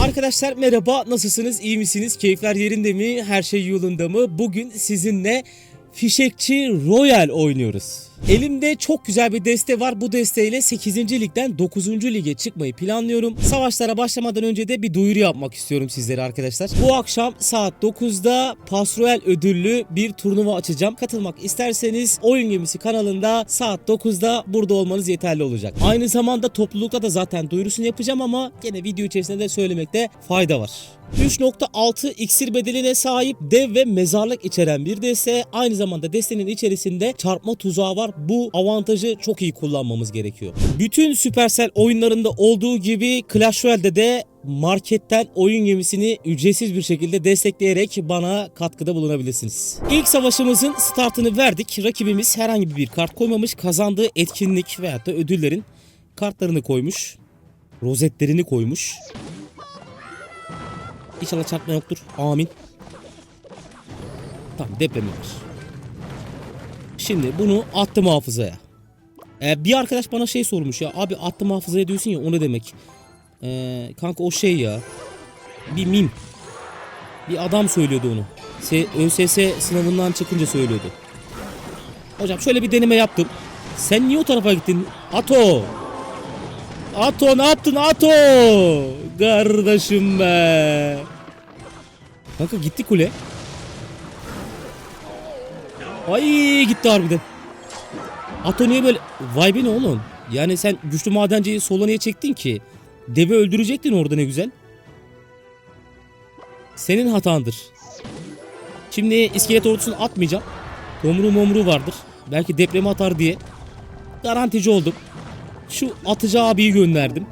Arkadaşlar merhaba nasılsınız? İyi misiniz? Keyifler yerinde mi? Her şey yolunda mı? Bugün sizinle Fişekçi Royal oynuyoruz. Elimde çok güzel bir deste var. Bu desteyle 8. ligden 9. lige çıkmayı planlıyorum. Savaşlara başlamadan önce de bir duyuru yapmak istiyorum sizlere arkadaşlar. Bu akşam saat 9'da Pasroyal ödüllü bir turnuva açacağım. Katılmak isterseniz Oyun Gemisi kanalında saat 9'da burada olmanız yeterli olacak. Aynı zamanda toplulukta da zaten duyurusunu yapacağım ama gene video içerisinde de söylemekte fayda var. 3.6 iksir bedeline sahip dev ve mezarlık içeren bir deste. Aynı zamanda destenin içerisinde çarpma tuzağı var. Bu avantajı çok iyi kullanmamız gerekiyor. Bütün Supercell oyunlarında olduğu gibi Clash Royale'de de marketten oyun gemisini ücretsiz bir şekilde destekleyerek bana katkıda bulunabilirsiniz. İlk savaşımızın startını verdik. Rakibimiz herhangi bir kart koymamış. Kazandığı etkinlik veyahut da ödüllerin kartlarını koymuş. Rozetlerini koymuş. İnşallah çarpma yoktur. Amin. Tamam depremi var. Şimdi bunu attım hafızaya. Ee, bir arkadaş bana şey sormuş ya. Abi attım hafızaya diyorsun ya o ne demek? Ee, kanka o şey ya. Bir mim. Bir adam söylüyordu onu. ÖSS sınavından çıkınca söylüyordu. Hocam şöyle bir deneme yaptım. Sen niye o tarafa gittin? Ato! Ato ne yaptın Ato? Kardeşim be. Kanka gitti kule. Ay gitti harbiden. Ato niye böyle? Vay be ne oğlum? Yani sen güçlü madenciyi sola niye çektin ki? Devi öldürecektin orada ne güzel. Senin hatandır. Şimdi iskelet ordusunu atmayacağım. Tomru momru vardır. Belki depremi atar diye. Garantici oldum. Şu atıcı abiyi gönderdim.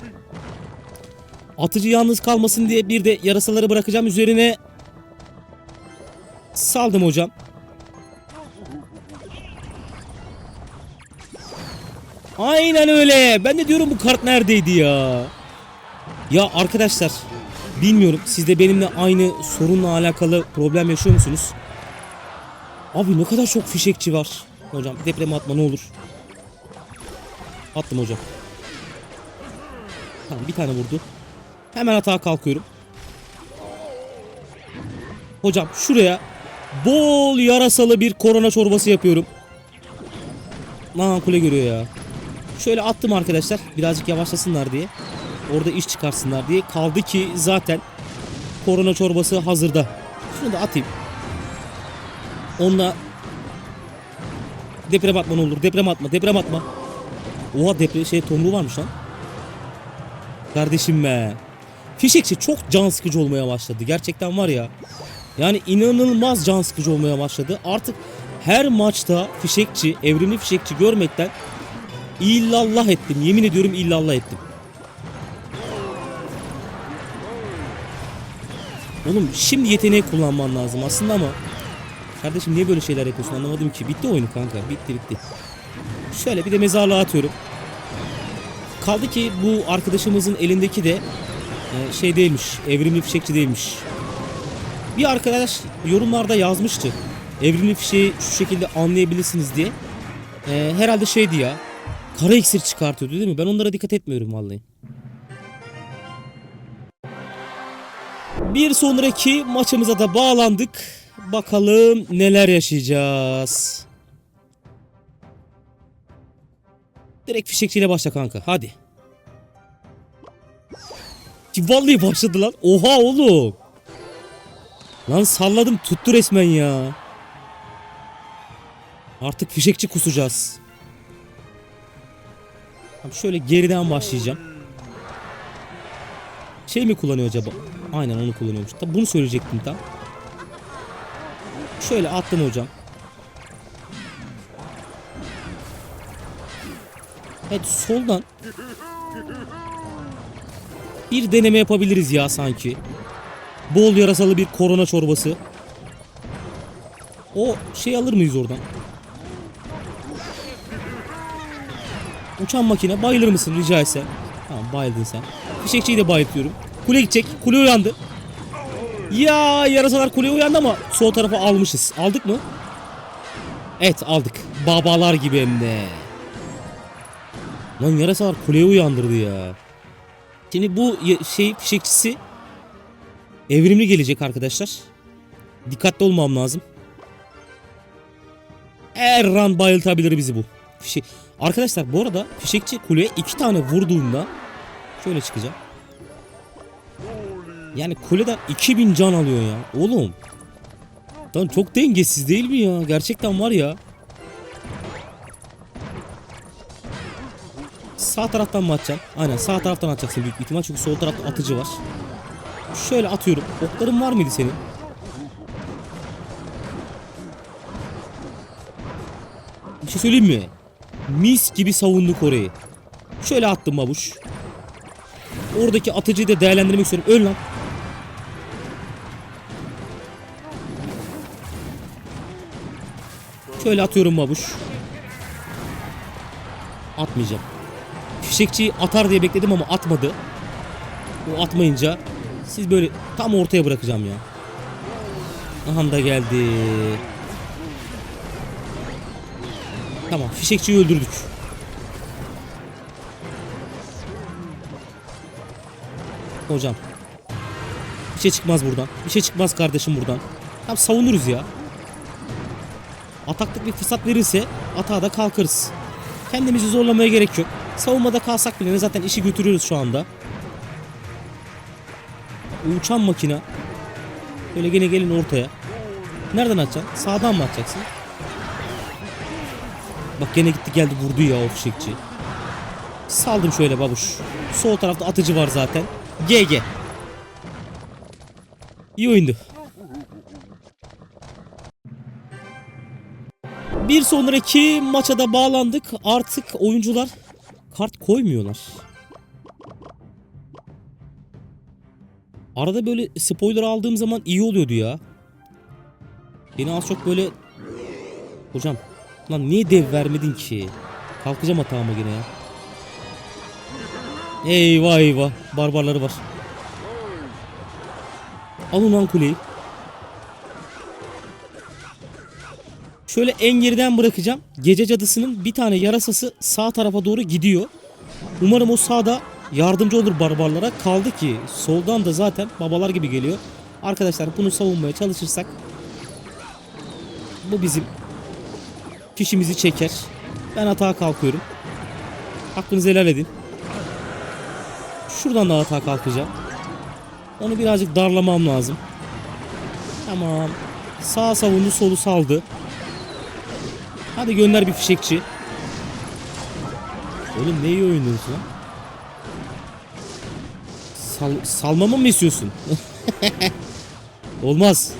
Atıcı yalnız kalmasın diye bir de yarasaları bırakacağım üzerine. Saldım hocam. Aynen öyle. Ben de diyorum bu kart neredeydi ya? Ya arkadaşlar bilmiyorum siz de benimle aynı sorunla alakalı problem yaşıyor musunuz? Abi ne kadar çok fişekçi var. Hocam deprem atma ne olur. Attım hocam. Tamam bir tane vurdu. Hemen atağa kalkıyorum. Hocam şuraya bol yarasalı bir korona çorbası yapıyorum. Lan kule görüyor ya. Şöyle attım arkadaşlar. Birazcık yavaşlasınlar diye. Orada iş çıkarsınlar diye. Kaldı ki zaten korona çorbası hazırda. Şunu da atayım. Onunla deprem atma olur. Deprem atma. Deprem atma. Oha deprem şey tomruğu varmış lan. Kardeşim be. Fişekçi çok can sıkıcı olmaya başladı. Gerçekten var ya. Yani inanılmaz can sıkıcı olmaya başladı. Artık her maçta fişekçi, evrimli fişekçi görmekten illallah ettim. Yemin ediyorum illallah ettim. Oğlum şimdi yeteneği kullanman lazım aslında ama Kardeşim niye böyle şeyler yapıyorsun anlamadım ki. Bitti oyunu kanka. Bitti bitti. Şöyle bir de mezarlığa atıyorum. Kaldı ki bu arkadaşımızın elindeki de e, şey değilmiş. Evrimli fişekçi değilmiş. Bir arkadaş yorumlarda yazmıştı. Evrimli fişeği şu şekilde anlayabilirsiniz diye. E, herhalde şeydi ya. Kara iksir çıkartıyordu değil mi? Ben onlara dikkat etmiyorum vallahi. Bir sonraki maçımıza da bağlandık. Bakalım neler yaşayacağız. Direkt fişekçiyle başla kanka. Hadi. Vallahi başladı lan. Oha oğlum. Lan salladım tuttu resmen ya. Artık fişekçi kusacağız. Şöyle geriden başlayacağım. Şey mi kullanıyor acaba? Aynen onu kullanıyormuş. Tabi bunu söyleyecektim tam. Şöyle attım hocam. Evet soldan bir deneme yapabiliriz ya sanki. Bol yarasalı bir korona çorbası. O şey alır mıyız oradan? Uçan makine bayılır mısın rica etsem? Tamam bayıldın sen. Fişekçiyi de bayıltıyorum. Kule gidecek. Kule uyandı. Ya yarasalar kuleye uyandı ama sol tarafa almışız. Aldık mı? Evet aldık. Babalar gibi hem de. Lan yarasalar kuleye uyandırdı ya. Şimdi bu şey fişekçisi Evrimli gelecek arkadaşlar. Dikkatli olmam lazım. Her an bayıltabilir bizi bu. Fişek. Arkadaşlar bu arada fişekçi kuleye iki tane vurduğunda şöyle çıkacağım. Yani kuleden 2000 can alıyor ya. Oğlum. Lan çok dengesiz değil mi ya? Gerçekten var ya. Sağ taraftan mı atacaksın? Aynen sağ taraftan atacaksın büyük ihtimal çünkü sol tarafta atıcı var. Şöyle atıyorum. Okların var mıydı senin? Bir şey söyleyeyim mi? Mis gibi savunduk orayı. Şöyle attım babuş. Oradaki atıcıyı da değerlendirmek istiyorum. Öl lan. Şöyle atıyorum babuş. Atmayacağım. Fişekçiyi atar diye bekledim ama atmadı. O atmayınca siz böyle tam ortaya bırakacağım ya. Aha da geldi. Tamam fişekçiyi öldürdük. Hocam. Bir şey çıkmaz buradan. Bir şey çıkmaz kardeşim buradan. Tam savunuruz ya. Ataklık bir fırsat verirse atağa da kalkarız. Kendimizi zorlamaya gerek yok. Savunmada kalsak bile zaten işi götürüyoruz şu anda. Uçan makina. Böyle gene gelin ortaya. Nereden atacaksın? Sağdan mı atacaksın? Bak gene gitti geldi vurdu ya o fişekçi. Saldım şöyle babuş. Sol tarafta atıcı var zaten. GG. İyi oyundu. Bir sonraki maça da bağlandık. Artık oyuncular kart koymuyorlar. Arada böyle spoiler aldığım zaman iyi oluyordu ya. Beni az çok böyle... Hocam lan niye dev vermedin ki? Kalkacağım hatama gene ya. Eyvah eyvah. Barbarları var. Alın lan kuleyi. Şöyle en geriden bırakacağım. Gece cadısının bir tane yarasası sağ tarafa doğru gidiyor. Umarım o sağda yardımcı olur barbarlara. Kaldı ki soldan da zaten babalar gibi geliyor. Arkadaşlar bunu savunmaya çalışırsak bu bizim fişimizi çeker. Ben atağa kalkıyorum. Hakkınızı helal edin. Şuradan da atağa kalkacağım. Onu birazcık darlamam lazım. Tamam. Sağ savundu, solu saldı. Hadi gönder bir fişekçi. Oğlum ne iyi oynuyorsun lan? Sal, salmamı mı istiyorsun? Olmaz.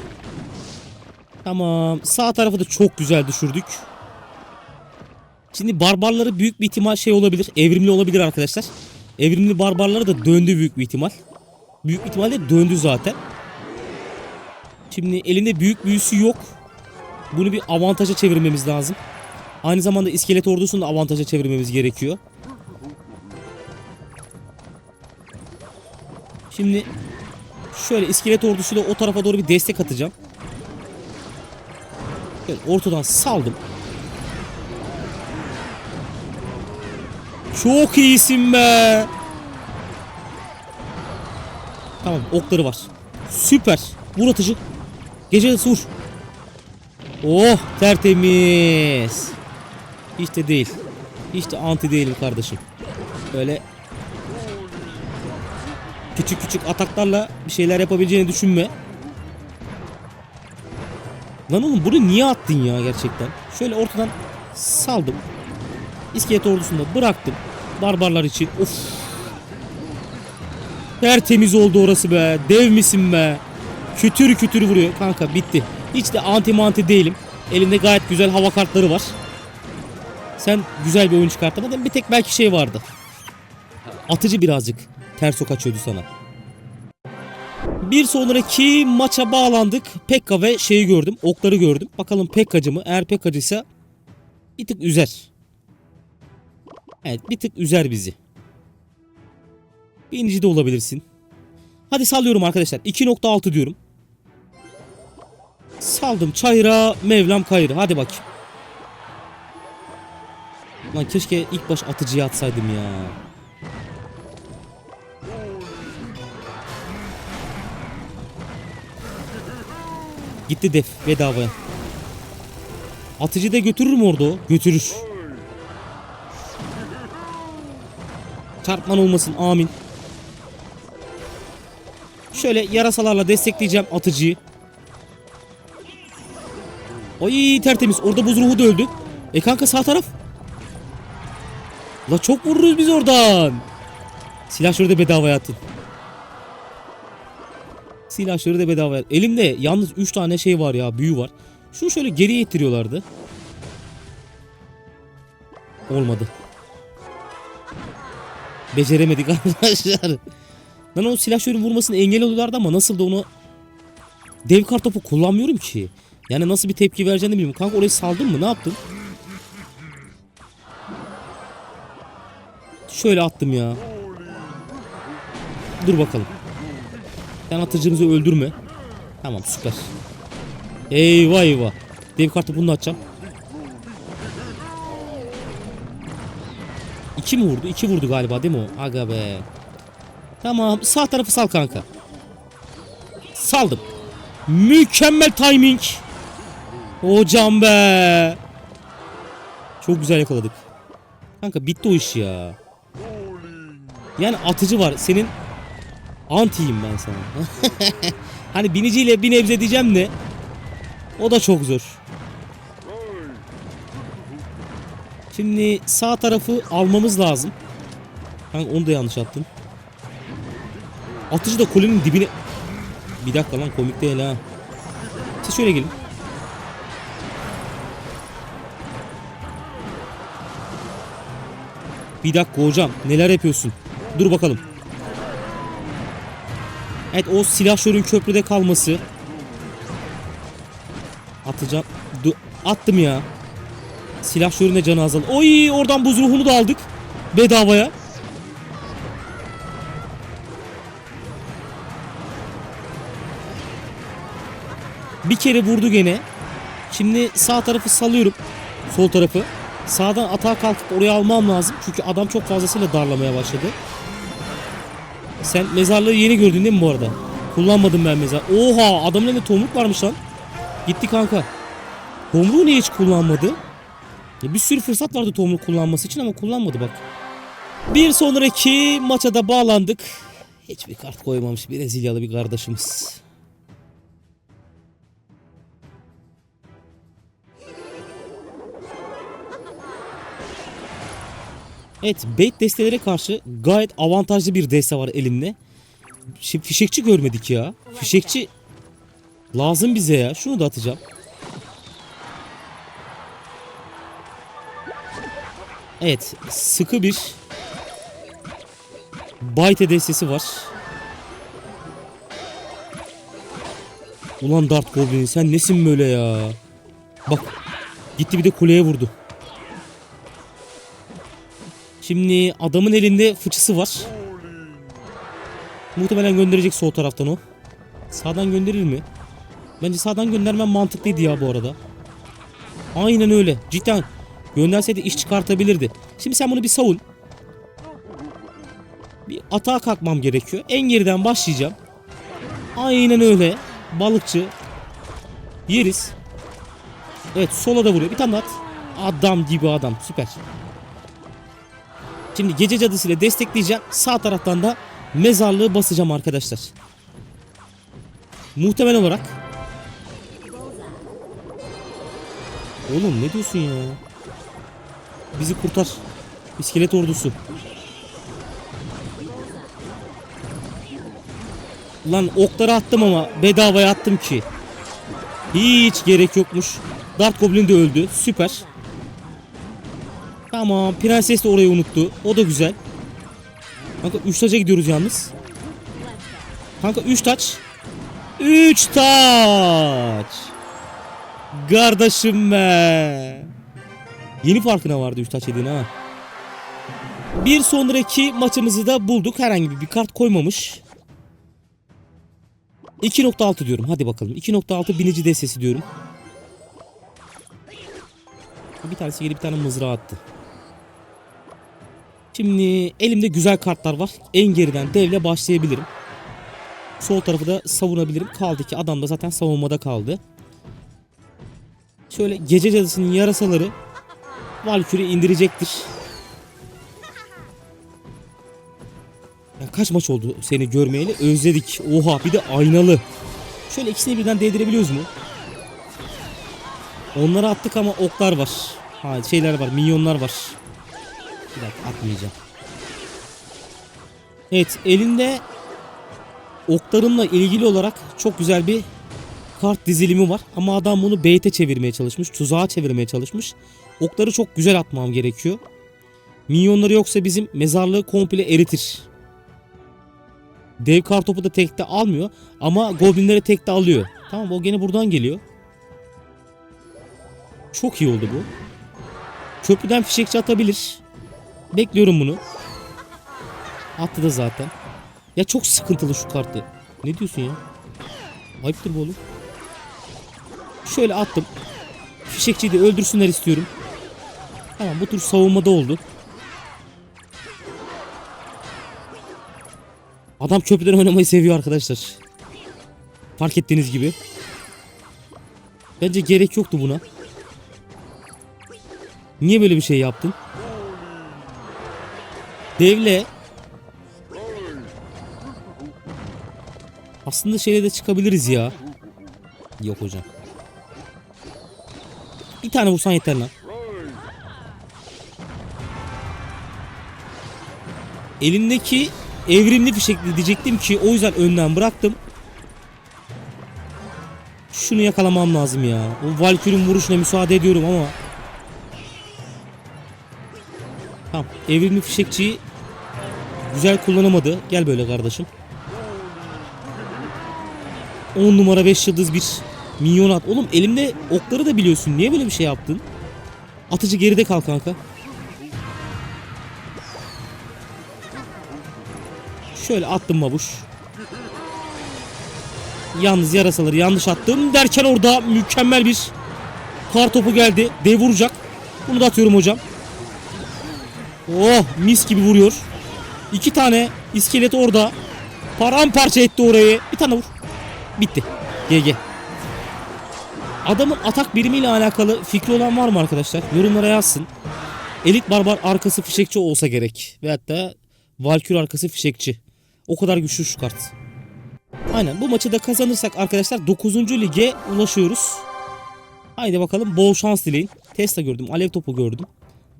Tamam. Sağ tarafı da çok güzel düşürdük. Şimdi barbarları büyük bir ihtimal şey olabilir. Evrimli olabilir arkadaşlar. Evrimli barbarları da döndü büyük bir ihtimal. Büyük bir ihtimalle döndü zaten. Şimdi elinde büyük büyüsü yok. Bunu bir avantaja çevirmemiz lazım. Aynı zamanda iskelet ordusunu da avantaja çevirmemiz gerekiyor. Şimdi şöyle iskelet ordusuyla o tarafa doğru bir destek atacağım. Böyle ortadan saldım. Çok iyisin be. Tamam okları var. Süper. Vur atıcı. Gece vur. Oh tertemiz. Hiç de değil. Hiç de anti değilim kardeşim. Böyle küçük küçük ataklarla bir şeyler yapabileceğini düşünme. Lan oğlum bunu niye attın ya gerçekten? Şöyle ortadan saldım. İskelet ordusunu da bıraktım. Barbarlar için. Of. Tertemiz oldu orası be. Dev misin be? Kütür kütür vuruyor. Kanka bitti. Hiç de anti manti değilim. Elinde gayet güzel hava kartları var. Sen güzel bir oyun çıkartamadın. Bir tek belki şey vardı. Atıcı birazcık ters o kaçıyordu sana. Bir sonraki maça bağlandık. Pekka ve şeyi gördüm. Okları gördüm. Bakalım Pekkacı mı? Eğer Pekkacıysa bir tık üzer. Evet bir tık üzer bizi. Birinci de olabilirsin. Hadi sallıyorum arkadaşlar. 2.6 diyorum. Saldım çayıra Mevlam kayırı. Hadi bakayım. Lan keşke ilk baş atıcıya atsaydım ya. Gitti def bedavaya. Atıcı da götürür mü orada o? Götürür. Çarpman olmasın amin. Şöyle yarasalarla destekleyeceğim atıcıyı. Ay tertemiz. Orada buz ruhu da öldü. E kanka sağ taraf. La çok vururuz biz oradan. Silahşörü de bedavaya attın. Silahşörü de bedavaya Elimde yalnız 3 tane şey var ya büyü var. Şunu şöyle geriye ittiriyorlardı. Olmadı. Beceremedik arkadaşlar. Lan o silahşörün vurmasını engel oluyorlardı ama nasıl da onu dev kartopu kullanmıyorum ki. Yani nasıl bir tepki vereceğini bilmiyorum. Kanka orayı saldın mı? Ne yaptın? Şöyle attım ya. Dur bakalım. Sen atıcımızı öldürme. Tamam süper. Eyvah eyvah. Dev kartı bunu da atacağım. İki mi vurdu? İki vurdu galiba değil mi o? Aga be. Tamam sağ tarafı sal kanka. Saldım. Mükemmel timing. Hocam be. Çok güzel yakaladık. Kanka bitti o iş ya. Yani atıcı var. Senin antiyim ben sana. hani biniciyle bir nebze diyeceğim de o da çok zor. Şimdi sağ tarafı almamız lazım. Kanka onu da yanlış attım. Atıcı da kulenin dibine... Bir dakika lan komik değil ha. Siz şöyle gelin. Bir dakika hocam neler yapıyorsun? Dur bakalım. Evet o silahşörün köprüde kalması. Atacağım. Du attım ya. Silahşörün de canı azaldı. Oy oradan buz ruhunu da aldık. Bedavaya. Bir kere vurdu gene. Şimdi sağ tarafı salıyorum. Sol tarafı. Sağdan atağa kalkıp oraya almam lazım. Çünkü adam çok fazlasıyla darlamaya başladı. Sen mezarlığı yeni gördün değil mi bu arada? Kullanmadım ben mezar. Oha adamın elinde tomruk varmış lan. Gitti kanka. Tomruğu niye hiç kullanmadı? Ya bir sürü fırsat vardı tomruk kullanması için ama kullanmadı bak. Bir sonraki maça da bağlandık. Hiçbir kart koymamış Brezilyalı bir kardeşimiz. Evet bait destelere karşı gayet avantajlı bir deste var elimde. Şimdi fişekçi görmedik ya. Fişekçi lazım bize ya. Şunu da atacağım. Evet sıkı bir Bayte destesi var. Ulan Dart Goblin sen nesin böyle ya? Bak gitti bir de kuleye vurdu. Şimdi adamın elinde fıçısı var. Muhtemelen gönderecek sol taraftan o. Sağdan gönderir mi? Bence sağdan göndermem mantıklıydı ya bu arada. Aynen öyle. Cidden gönderseydi iş çıkartabilirdi. Şimdi sen bunu bir savun. Bir atağa kalkmam gerekiyor. En geriden başlayacağım. Aynen öyle. Balıkçı. Yeriz. Evet sola da vuruyor. Bir tane at. Adam gibi adam. Süper. Şimdi gece cadısıyla destekleyeceğim. Sağ taraftan da mezarlığı basacağım arkadaşlar. Muhtemel olarak. Oğlum ne diyorsun ya? Bizi kurtar. İskelet ordusu. Lan okları attım ama bedavaya attım ki. Hiç gerek yokmuş. Dart Goblin de öldü. Süper. Tamam. Prenses de orayı unuttu. O da güzel. Kanka 3 taça gidiyoruz yalnız. Kanka 3 taç. 3 taç. Kardeşim be. Yeni farkına vardı 3 taç ha. Bir sonraki maçımızı da bulduk. Herhangi bir kart koymamış. 2.6 diyorum. Hadi bakalım. 2.6 binici destesi diyorum. Bir tanesi gelip bir tane mızrağı attı. Şimdi elimde güzel kartlar var. En geriden devle başlayabilirim. Sol tarafı da savunabilirim. Kaldı ki adam da zaten savunmada kaldı. Şöyle gece cadısının yarasaları Valkyrie indirecektir. Ya kaç maç oldu seni görmeyeli? Özledik. Oha bir de aynalı. Şöyle ikisini birden değdirebiliyoruz mu? Onları attık ama oklar var. Ha şeyler var, minyonlar var. Bir dakika atmayacağım. Evet elinde oklarımla ilgili olarak çok güzel bir kart dizilimi var. Ama adam bunu bait'e çevirmeye çalışmış. Tuzağa çevirmeye çalışmış. Okları çok güzel atmam gerekiyor. Minyonları yoksa bizim mezarlığı komple eritir. Dev kartopu da tekte almıyor. Ama goblinleri tekte alıyor. Tamam o gene buradan geliyor. Çok iyi oldu bu. Köprüden fişekçi atabilir. Bekliyorum bunu. Attı da zaten. Ya çok sıkıntılı şu kartı. Ne diyorsun ya? Ayıptır bu oğlum. Şöyle attım. Fişekçiyi de öldürsünler istiyorum. Tamam bu tur savunmada oldu. Adam köprüden oynamayı seviyor arkadaşlar. Fark ettiğiniz gibi. Bence gerek yoktu buna. Niye böyle bir şey yaptın? Devle Aslında şeyle de çıkabiliriz ya. Yok hocam. Bir tane vursan yeter lan. Elindeki evrimli fişekli diyecektim ki o yüzden önden bıraktım. Şunu yakalamam lazım ya. O Valkyrie'nin vuruşuna müsaade ediyorum ama. Tamam. Evrimli fişekçiyi güzel kullanamadı. Gel böyle kardeşim. 10 numara 5 yıldız bir minyon at. Oğlum elimde okları da biliyorsun. Niye böyle bir şey yaptın? Atıcı geride kal kanka. Şöyle attım babuş. Yalnız yarasaları yanlış attım derken orada mükemmel bir kar topu geldi. Dev vuracak. Bunu da atıyorum hocam. Oh mis gibi vuruyor. İki tane iskelet orada. Paramparça etti orayı. Bir tane vur. Bitti. GG. Adamın atak birimiyle alakalı fikri olan var mı arkadaşlar? Yorumlara yazsın. Elit barbar arkası fişekçi olsa gerek. Veyahut da Valkür arkası fişekçi. O kadar güçlü şu kart. Aynen bu maçı da kazanırsak arkadaşlar 9. lige ulaşıyoruz. Haydi bakalım bol şans dileyin. Tesla gördüm, alev topu gördüm.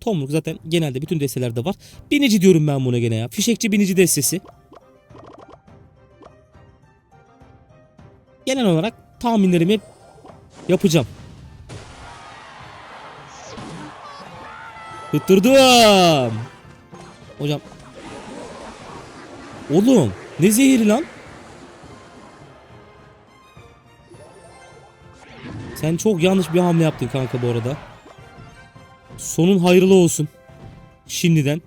Tomruk zaten genelde bütün destelerde var. Binici diyorum ben buna gene ya. Fişekçi binici destesi. Genel olarak tahminlerimi yapacağım. Tutturdum. Hocam. Oğlum ne zehiri lan? Sen çok yanlış bir hamle yaptın kanka bu arada. Sonun hayırlı olsun. Şimdiden.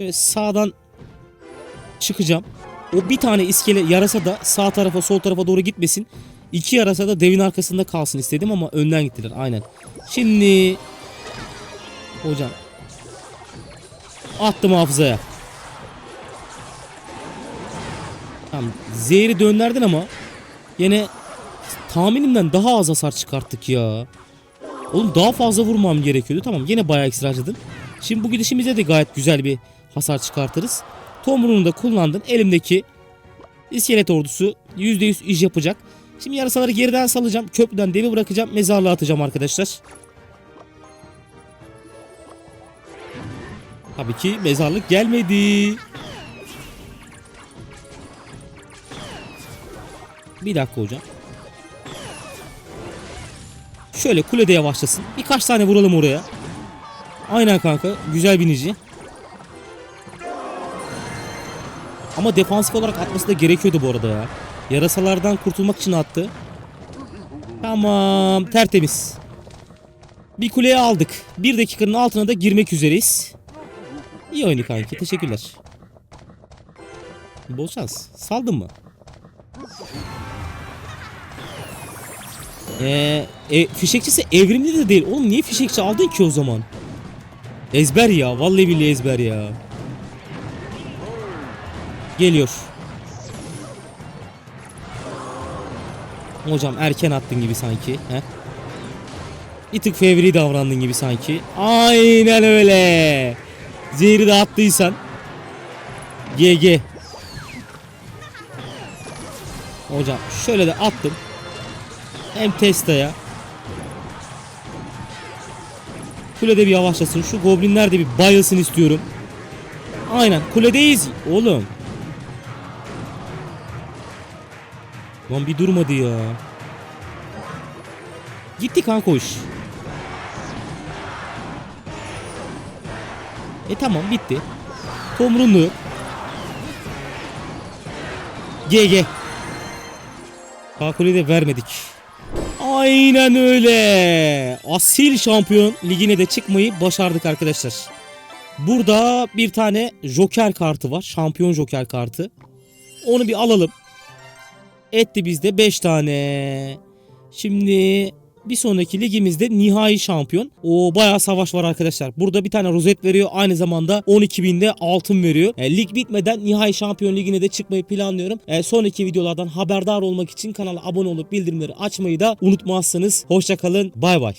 Böyle sağdan çıkacağım. O bir tane iskele yarasa da sağ tarafa sol tarafa doğru gitmesin. İki yarasa da devin arkasında kalsın istedim ama önden gittiler aynen. Şimdi hocam attım hafızaya. Tamam zehri dönderdin ama yine tahminimden daha az hasar çıkarttık ya. Oğlum daha fazla vurmam gerekiyordu. Tamam yine bayağı ekstra harcadım. Şimdi bu gidişimize de gayet güzel bir hasar çıkartırız. Tomruğunu da kullandın. Elimdeki iskelet ordusu %100 iş yapacak. Şimdi yarasaları geriden salacağım. Köprüden devi bırakacağım. Mezarlığa atacağım arkadaşlar. Tabii ki mezarlık gelmedi. Bir dakika hocam. Şöyle kulede yavaşlasın. Birkaç tane vuralım oraya. Aynen kanka. Güzel binici. Ama defansif olarak atması da gerekiyordu bu arada ya. Yarasalardan kurtulmak için attı. Tamam. Tertemiz. Bir kuleye aldık. Bir dakikanın altına da girmek üzereyiz. İyi oyunu kanki. Teşekkürler. Bol şans. Saldın mı? Ee, e, fişekçisi evrimli de değil. Oğlum niye fişekçi aldın ki o zaman? Ezber ya. Vallahi billahi ezber ya. Geliyor. Hocam erken attın gibi sanki. He? Bir tık fevri davrandın gibi sanki. Aynen öyle. Zehri de attıysan. GG. Hocam şöyle de attım. Hem testaya. Kulede bir yavaşlasın. Şu goblinler de bir bayılsın istiyorum. Aynen kuledeyiz. Oğlum. Lan bir durmadı ya. Gitti kanka iş. E tamam bitti. Tomrunlu. GG. Kakule de vermedik. Aynen öyle. Asil şampiyon ligine de çıkmayı başardık arkadaşlar. Burada bir tane joker kartı var. Şampiyon joker kartı. Onu bir alalım. Etti bizde 5 tane. Şimdi bir sonraki ligimizde nihai şampiyon. O bayağı savaş var arkadaşlar. Burada bir tane rozet veriyor. Aynı zamanda 12 binde altın veriyor. E, lig bitmeden nihai şampiyon ligine de çıkmayı planlıyorum. E, sonraki videolardan haberdar olmak için kanala abone olup bildirimleri açmayı da unutmazsınız. Hoşçakalın. Bay bay.